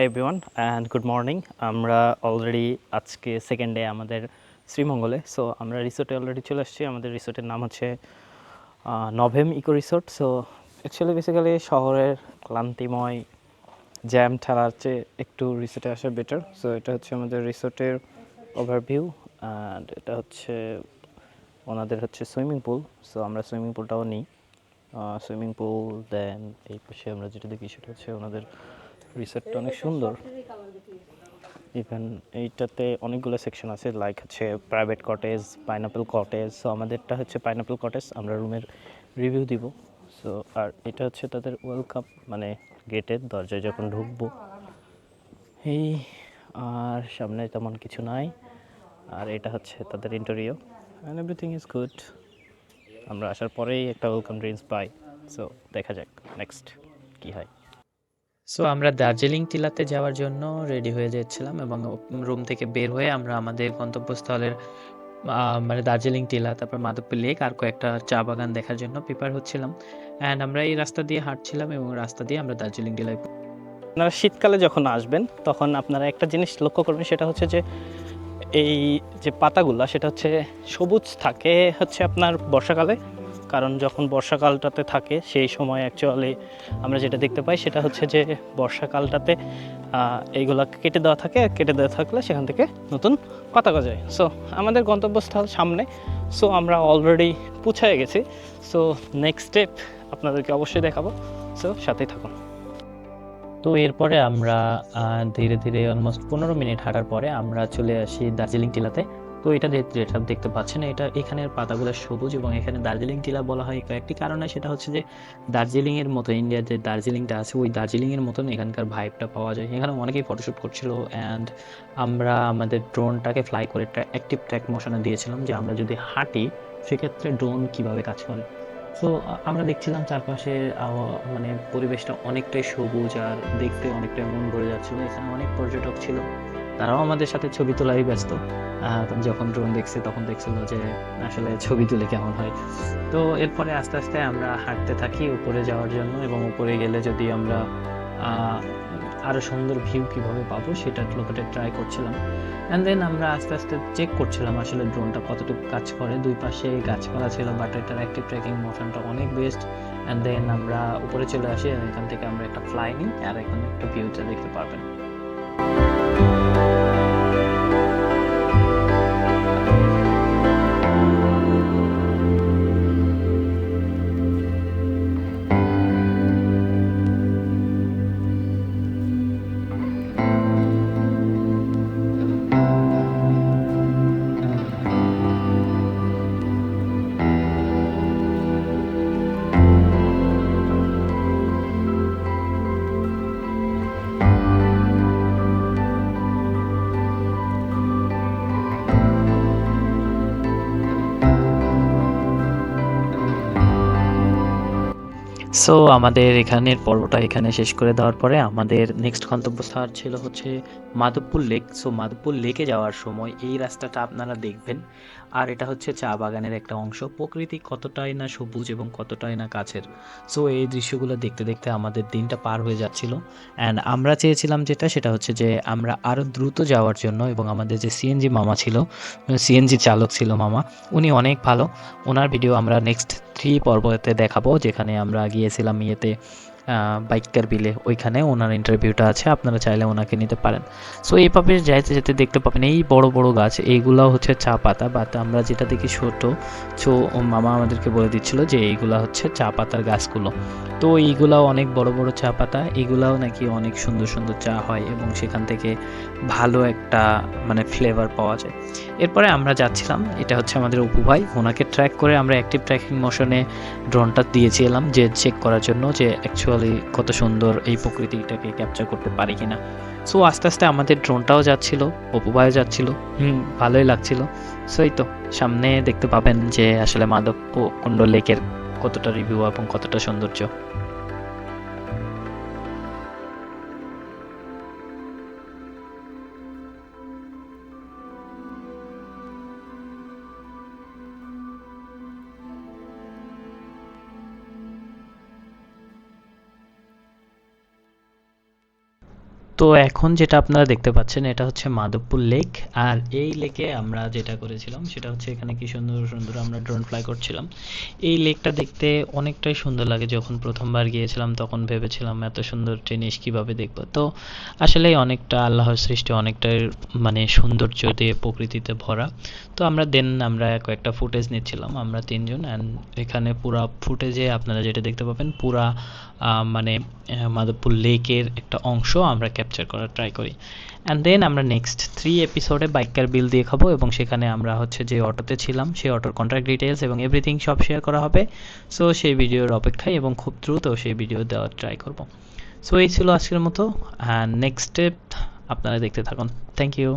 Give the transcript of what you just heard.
Hi everyone and good morning আমরা already আজকে second day আমাদের শ্রীমঙ্গলে সো আমরা রিসোর্টে অলরেডি চলে আসছি। আমাদের রিসোর্টের নাম হচ্ছে Novem eco resort so actually basically শহরের ক্লান্তিময় জ্যাম ঠেলার চেয়ে একটু রিসোর্টে আসা বেটার সো এটা হচ্ছে আমাদের রিসোর্টের ওভারভিউ অ্যান্ড এটা হচ্ছে ওনাদের হচ্ছে সুইমিং পুল সো আমরা সুইমিং পুলটাও নিই। সুইমিং পুল দেন এই পাশে আমরা যেটা দেখি, সেটা হচ্ছে ওনাদের রিসোর্টটা অনেক সুন্দর। ইভেন এইটাতে অনেকগুলো সেকশন আছে লাইক হচ্ছে private cottage pineapple cottage so আমাদেরটা হচ্ছে পাইনাপেল কটেজ আমরা রুমের রিভিউ দিব। সো আর এটা হচ্ছে তাদের ওয়েলকাম মানে গেটের দরজায় যখন ঢুকবো। এই আর সামনে তেমন কিছু নাই। আর এটা হচ্ছে তাদের interior and everything is good আমরা আসার পরেই একটা ওয়েলকাম ড্রিঙ্কস পাই। সো দেখা যাক নেক্সট কী হয়। সো আমরা দার্জিলিং টিলাতে যাওয়ার জন্য রেডি হয়ে যাচ্ছিলাম এবং রুম থেকে বের হয়ে আমরা আমাদের গন্তব্যস্থলের মানে দার্জিলিং টিলা, তারপর মাধবপুর লেক আর কয়েকটা চা বাগান দেখার জন্য প্রিপেয়ার হচ্ছিলাম। অ্যান্ড আমরা এই রাস্তা দিয়ে হাঁটছিলাম এবং রাস্তা দিয়ে আমরা দার্জিলিং টিলায় আপনারা শীতকালে যখন আসবেন, তখন আপনারা একটা জিনিস লক্ষ্য করবেন, সেটা হচ্ছে যে এই যে পাতাগুলা, সেটা হচ্ছে সবুজ থাকে, হচ্ছে আপনার বর্ষাকালে। কারণ যখন বর্ষাকালটাতে থাকে, সেই সময় অ্যাকচুয়ালি আমরা যেটা দেখতে পাই সেটা হচ্ছে যে বর্ষাকালটাতে এইগুলা কেটে দেওয়া থাকে। কেটে দেওয়া থাকলে সেখান থেকে নতুন পাতা গজায়। সো আমাদের গন্তব্যস্থল সামনে। সো আমরা অলরেডি পৌঁছায় গেছি। সো নেক্সট স্টেপ আপনাদেরকে অবশ্যই দেখাবো। সো সাথেই থাকুন। তো এরপরে আমরা ধীরে ধীরে অলমোস্ট পনেরো মিনিট হাঁটার পরে আমরা চলে আসি দার্জিলিং টিলাতে। তো এটা যেটা দেখতে পাচ্ছেন, এটা এখানের পাতাগুলো সবুজ এবং এখানে দার্জিলিং টিলা বলা হয়। কয়েকটি কারণে সেটা হচ্ছে যে দার্জিলিং এর মতো ইন্ডিয়ার যে দার্জিলিংটা আছে, ওই দার্জিলিং এর মতন এখানকার ভাইবটা পাওয়া যায়। এখানে অনেকেই ফটোশ্যুট করছিল অ্যান্ড আমরা আমাদের ড্রোনটাকে ফ্লাই করে একটা অ্যাক্টিভ ট্র্যাক মোশনে দিয়েছিলাম যে আমরা যদি হাঁটি, সেক্ষেত্রে ড্রোন কীভাবে কাজ করে? তো আমরা দেখছিলাম চারপাশে মানে পরিবেশটা অনেকটাই সবুজ আর দেখতে অনেকটাই মন ভরে যাচ্ছিল। এখানে অনেক পর্যটক ছিল। তারাও আমাদের সাথে ছবি তোলাই ব্যস্ত। যখন ড্রোন দেখছে তখন দেখছিল যে আসলে ছবি তুলে কেমন হয়। তো এরপরে আস্তে আস্তে আমরা হাঁটতে থাকি উপরে যাওয়ার জন্য এবং উপরে গেলে যদি আমরা আহ, আরও সুন্দর ভিউ কীভাবে পাবো সেটা লোকেটে ট্রাই করছিলাম। অ্যান্ড দেন আমরা আস্তে আস্তে চেক করছিলাম আসলে ড্রোনটা কতটুকু কাজ করে। দুই পাশে গাছপালা ছিল বাট এটার অ্যাক্টিভ ট্র্যাকিং মোশনটা অনেক বেস্ট অ্যান্ড দেন আমরা উপরে চলে আসি এখান থেকে আমরা একটা ফ্লাই নিই আর এখানে একটা ভিউটা দেখতে পারবেন। সো আমাদের এখানের পর্বটা এখানে শেষ করে দেওয়ার পরে আমাদের নেক্সট গন্তব্যস্থল ছিল হচ্ছে মাধবপুর লেক সো মাধবপুর লেকে যাওয়ার সময় এই রাস্তাটা আপনারা দেখবেন। আর এটা হচ্ছে চা বাগানের একটা অংশ। প্রকৃতি কতটাই না সবুজ এবং কতটাই না কাছের সো এই দৃশ্যগুলো দেখতে দেখতে আমাদের দিনটা পার হয়ে যাচ্ছিল। অ্যান্ড আমরা চেয়েছিলাম যেটা, সেটা হচ্ছে যে আমরা আরও দ্রুত যাওয়ার জন্য এবং আমাদের যে সিএনজি মামা ছিল সিএনজি চালক ছিল মামা, উনি অনেক ভালো। ওনার ভিডিও আমরা নেক্সট থ্রি পর্বতে দেখাবো, যেখানে আমরা গিয়েছিলাম ইয়েতে বাইকার বিলে ওইখানে ওনার ইন্টারভিউটা আছে, আপনারা চাইলে ওনাকে নিতে পারেন। সো এইভাবে যাইতে যেতে দেখতে পাবেন, এই বড় বড় গাছ, এইগুলো হচ্ছে চা পাতা বাট আমরা যেটা দেখি ছোট সো মামা আমাদেরকে বলে দিচ্ছিল যে এইগুলা হচ্ছে চা পাতার গাছগুলো। তো এইগুলাও অনেক বড় বড় চা পাতা এগুলাও নাকি অনেক সুন্দর সুন্দর চা হয় এবং সেখান থেকে ভালো একটা মানে ফ্লেভার পাওয়া যায়। এরপরে আমরা যাচ্ছিলাম, এটা হচ্ছে আমাদের অপু ভাই, ওনাকে ট্র্যাক করে আমরা অ্যাক্টিভ ট্র্যাকিং মোশনে ড্রোনটা দিয়েছিলাম, যে চেক করার জন্য যে অ্যাকচুয়ালি কত সুন্দর এই প্রকৃতিটাকে ক্যাপচার করতে পারি কিনা। সো আস্তে আস্তে আমাদের ড্রোনটাও যাচ্ছিল অপবায়ও যাচ্ছিল। হুম, ভালোই লাগছিল। সো এই তো, সামনে দেখতে পাবেন যে আসলে মাধব কুণ্ড লেকের কতটা রিভিউ এবং কতটা সৌন্দর্য। তো এখন যেটা আপনারা দেখতে পাচ্ছেন, এটা হচ্ছে মাধবপুর লেক। আর এই লেকে আমরা যেটা করেছিলাম, সেটা হচ্ছে এখানে কি সুন্দর সুন্দর আমরা ড্রোন ফ্লাই করছিলাম। এই লেকটা দেখতে অনেকটাই সুন্দর লাগে। যখন প্রথমবার গিয়েছিলাম, তখন ভেবেছিলাম এত সুন্দর জিনিস কীভাবে দেখব। তো আসলে অনেকটা আল্লাহর সৃষ্টি, অনেকটাই মানে সৌন্দর্য দিয়ে প্রকৃতিতে ভরা। তো আমরা দেন আমরা কয়েকটা ফুটেজ নিচ্ছিলাম, আমরা তিনজন। অ্যান্ড এখানে পুরা ফুটেজে আপনারা যেটা দেখতে পাবেন, পুরা মানে মাধবপুর লেকের একটা অংশ আমরা ক্যাপচার করার ট্রাই করি। অ্যান্ড দেন আমরা নেক্সট থ্রি এপিসোডে বাইকার বিল দিয়ে খাব এবং সেখানে আমরা হচ্ছে যে অটোতে ছিলাম, সেই অটোর কন্ট্রাক্ট ডিটেলস এবং এভরিথিং সব শেয়ার করা হবে। সো সেই ভিডিওর অপেক্ষায় এবং খুব দ্রুত সেই ভিডিও দেওয়ার ট্রাই করব। সো এই ছিল আজকের মতো। অ্যান্ড নেক্সট স্টেপ আপনারা দেখতে থাকুন। Thank you